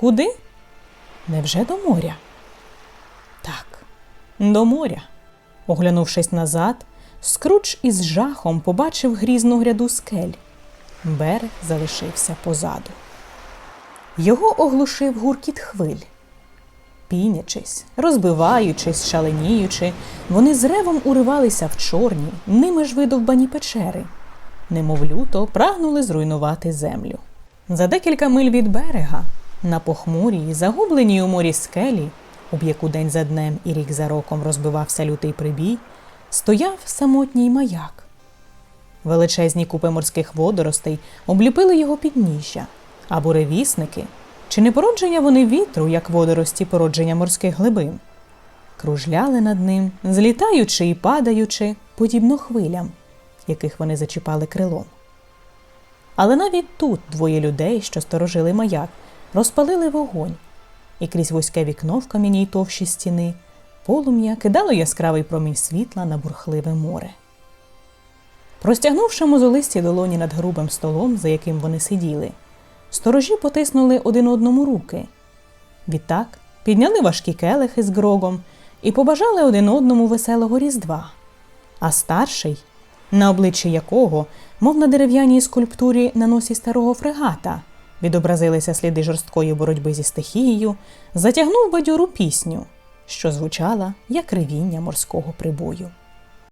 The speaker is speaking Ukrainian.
Куди? Невже до моря? Так, до моря. Оглянувшись назад, Скрудж із жахом побачив грізну гряду скель. Берег залишився позаду. Його оглушив гуркіт хвиль. Пінячись, розбиваючись, шаленіючи, вони з ревом уривалися в чорні, ними ж видовбані печери, немов люто прагнули зруйнувати землю. За декілька миль від берега, на похмурій, загубленій у морі скелі, об яку день за днем і рік за роком розбивався лютий прибій, стояв самотній маяк. Величезні купи морських водоростей обліпили його підніжжя, а буревісники, чи не породження вони вітру, як водорості породження морських глибин, кружляли над ним, злітаючи і падаючи, подібно хвилям, яких вони зачіпали крилом. Але навіть тут двоє людей, що сторожили маяк, розпалили вогонь, і крізь вузьке вікно в кам'яній товщі стіни полум'я кидало яскравий промінь світла на бурхливе море. Простягнувши мозолисті долоні над грубим столом, за яким вони сиділи, сторожі потиснули один одному руки. Відтак підняли важкі келихи з грогом і побажали один одному веселого різдва. А старший, на обличчі якого, мов на дерев'яній скульптурі на носі старого фрегата, відобразилися сліди жорсткої боротьби зі стихією, затягнув бадьору пісню, що звучала як ревіння морського прибою.